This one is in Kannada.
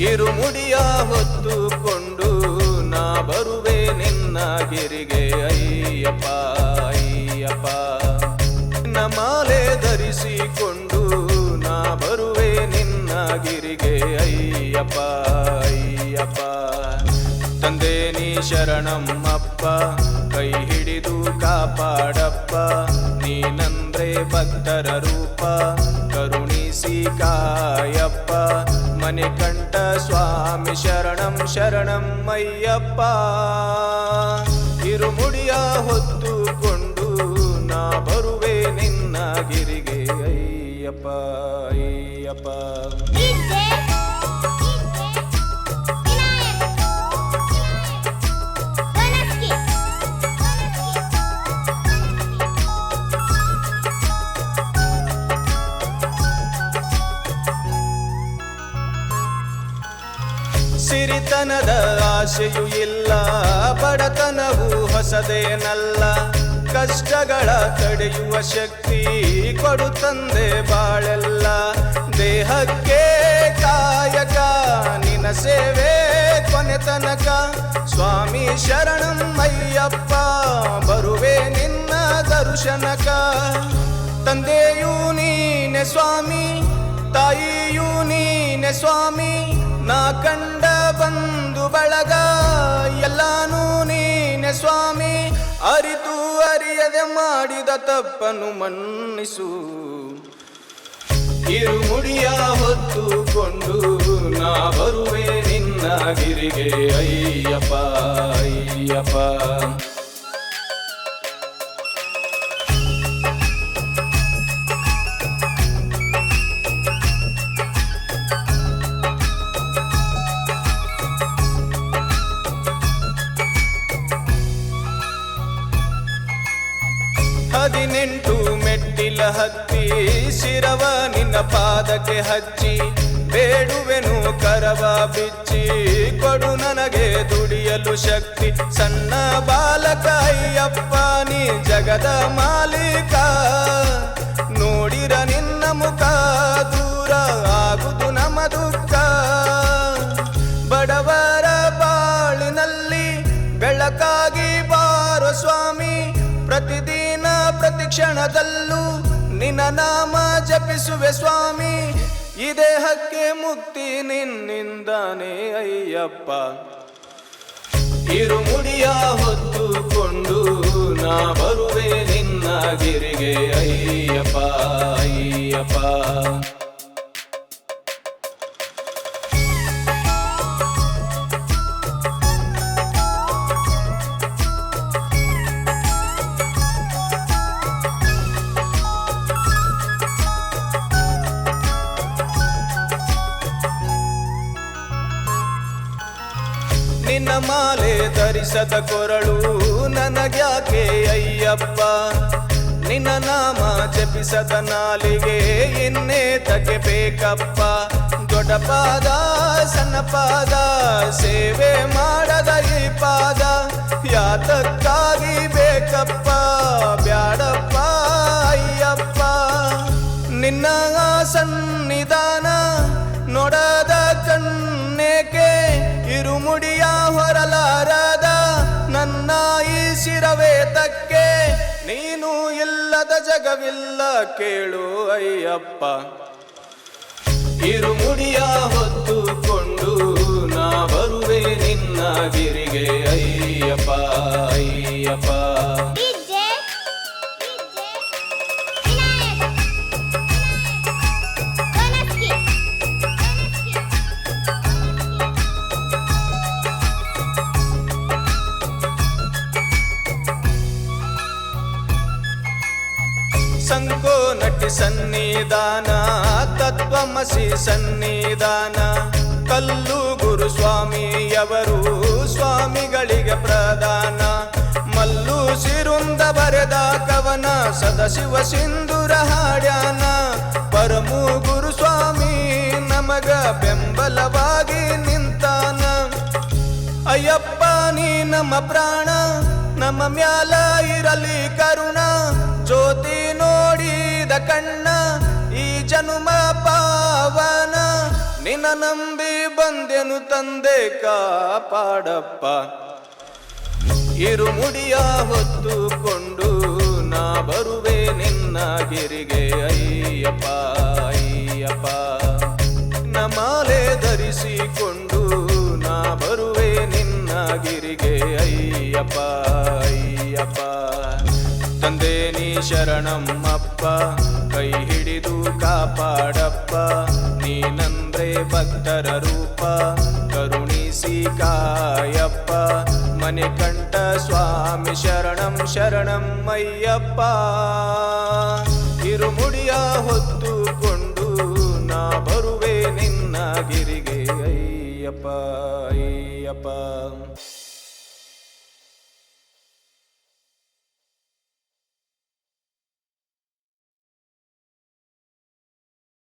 ಇರುಮುಡಿಯ ಹೊತ್ತುಕೊಂಡು ನಾ ಬರುವೆ ನಿನ್ನ ಗಿರಿಗೆ ಅಯ್ಯಪ್ಪ ಅಯ್ಯಪ್ಪ. ಮಾಲೆ ಧರಿಸಿಕೊಂಡು ನಾ ಬರುವೆ ನಿನ್ನ ಗಿರಿಗೆ ಅಯ್ಯಪ್ಪ ಅಯ್ಯಪ್ಪ. ತಂದೆ ನೀ ಶರಣಮ್ಮಪ್ಪ, ಕೈ ಹಿಡಿದು ಕಾಪಾಡಪ್ಪ. ನೀನಂದ್ರೆ ಭಕ್ತರ ರೂಪ, ಕರುಣಿಸಿ ಕಾಯಪ್ಪ. ಮನೆ ಕಂಠ ಸ್ವಾಮಿ ಶರಣಂ ಶರಣಂ ಅಯ್ಯಪ್ಪ. ಇರುಮುಡಿಯ ಹೊತ್ತುಕೊಂಡು ನಾ ಬರುವೆ ನಿನ್ನ ಗಿರಿಗೆ ಅಯ್ಯಪ್ಪ ಅಯ್ಯಪ್ಪ. ಸಿರಿತನದ ಆಶೆಯೂ ಇಲ್ಲ, ಬಡತನವು ಹೊಸದೇನಲ್ಲ. ಕಷ್ಟಗಳ ತಡೆಯುವ ಶಕ್ತಿ ಕೊಡು ತಂದೆ ಬಾಳೆಲ್ಲ. ದೇಹಕ್ಕೆ ಕಾಯಕ ನಿನ ಸೇವೆ ಕೊನೆ ತನಕ. ಸ್ವಾಮಿ ಶರಣಂ ಅಯ್ಯಪ್ಪ, ಬರುವೆ ನಿನ್ನ ದರ್ಶನಕ. ತಂದೆಯೂ ನೀನೆ ಸ್ವಾಮಿ, ತಾಯಿಯೂ ನೀನೆ ಸ್ವಾಮಿ, ನಾ ಕಂಡ ಬಂದು ಬಳಗ, ಎಲ್ಲಾನು ನೀನೆ ಸ್ವಾಮಿ. ಅರಿತು ಅರಿಯದೆ ಮಾಡಿದ ತಪ್ಪನು ಮನ್ನಿಸು. ಇರುಮುಡಿಯ ಹೊತ್ತುಕೊಂಡು ನಾ ಬರುವೆ ನಿನ್ನ ಗಿರಿಗೆ, ಅಯ್ಯಪ್ಪ ಅಯ್ಯಪ್ಪ. ಮೆಟ್ಟಿಲ ಹತ್ತಿ ಶಿರವ, ನಿನ್ನ ಪಾದಕ್ಕೆ ಹಚ್ಚಿ, ಬೇಡುವೆನು ಕರವ ಬಿಚ್ಚಿ, ಕೊಡು ನನಗೆ ದುಡಿಯಲು ಶಕ್ತಿ. ಸಣ್ಣ ಬಾಲಕ ಅಯ್ಯಪ್ಪ, ನೀ ಜಗದ ಮಾಲೀಕ, ನೋಡಿರ ನಿನ್ನ ಮುಖ. ಕ್ಷಣದಲ್ಲೂ ನಿನ್ನ ನಾಮ ಜಪಿಸುವೆ ಸ್ವಾಮಿ. ಈ ದೇಹಕ್ಕೆ ಮುಕ್ತಿ ನಿನ್ನಿಂದನೆ ಅಯ್ಯಪ್ಪ. ಇರುಮುಡಿಯ ಹೊತ್ತುಕೊಂಡು ನಾ ಬರುವೆ ನಿನ್ನ ಗಿರಿಗೆ. ಅಯ್ಯಪ್ಪ ಅಯ್ಯಪ್ಪ. ನಿನ್ನ ಮಾಲೆ ಧರಿಸದ ಕೊರಳು ನನಗ್ಯಾಕೆ ಅಯ್ಯಪ್ಪ? ನಿನ್ನ ನಾಮ ಜಪಿಸದ ನಾಲಿಗೆ ಇನ್ನೇ ತಗೆ ಬೇಕಪ್ಪ ದೊಡ್ಡ ಪಾದ, ಸಣ್ಣ ಪಾದ, ಸೇವೆ ಮಾಡದ ಈ ಪಾದ ಯಾತಕ್ಕಾಗಿ ಬೇಕಪ್ಪ? ಇಲ್ಲದ ಜಗವಿಲ್ಲ ಕೇಳು ಅಯ್ಯಪ್ಪ. ಇರುಮುಡಿಯ ಹೊತ್ತುಕೊಂಡು ನಾ ಬರುವೆ ನಿನ್ನ ಗಿರಿಗೆ ಅಯ್ಯಪ್ಪ ಅಯ್ಯಪ್ಪ. ಸಂಕೋ ನಟಿ ಸನ್ನಿಧಾನ, ತತ್ವಮಸಿ ಸನ್ನಿಧಾನ. ಕಲ್ಲು ಗುರು ಸ್ವಾಮಿಯವರು ಸ್ವಾಮಿಗಳಿಗೆ ಪ್ರದಾನ. ಮಲ್ಲು ಸಿರುಂದ ಬರೆದ ಕವನ ಸದಶಿವ ಸಿಂಧುರ ಹಾಡ್ಯಾನ. ಪರಮು ಗುರು ಸ್ವಾಮಿ ನಮಗ ಬೆಂಬಲವಾಗಿ ನಿಂತಾನ. ಅಯ್ಯಪ್ಪ, ನೀ ನಮ್ಮ ಪ್ರಾಣ, ನಮ್ಮ ಮ್ಯಾಲ ಇರಲಿ ಕರುಣ. ಜ್ಯೋತಿ ಕಣ್ಣ, ಈ ಜನುಮ ಪಾವನ. ನಿನ್ನ ನಂಬಿ ಬಂದೆನು ತಂದೆ ಕಾಪಾಡಪ್ಪ. ಇರುಮುಡಿಯ ಹೊತ್ತುಕೊಂಡು ನಾ ಬರುವೆ ನಿನ್ನ ಗಿರಿಗೆ ಅಯ್ಯಪ್ಪ. ತಂದೆ ನೀ ಶರಣಮ್ಮಪ್ಪ, ಕೈ ಹಿಡಿದು ಕಾಪಾಡಪ್ಪ. ನೀನಂದ್ರೆ ಭಕ್ತರ ರೂಪ, ಕರುಣಿಸಿ ಕಾಯಪ್ಪ. ಮನೆ ಕಂಠ ಸ್ವಾಮಿ ಶರಣಂ ಶರಣಂ ಅಯ್ಯಪ್ಪ ಇರುಮುಡಿಯ ಹೊತ್ತುಕೊಂಡು ನಾ ಬರುವೆ ನಿನ್ನ ಗಿರಿಗೆ, ಅಯ್ಯಪ್ಪ ಅಯ್ಯಪ್ಪ.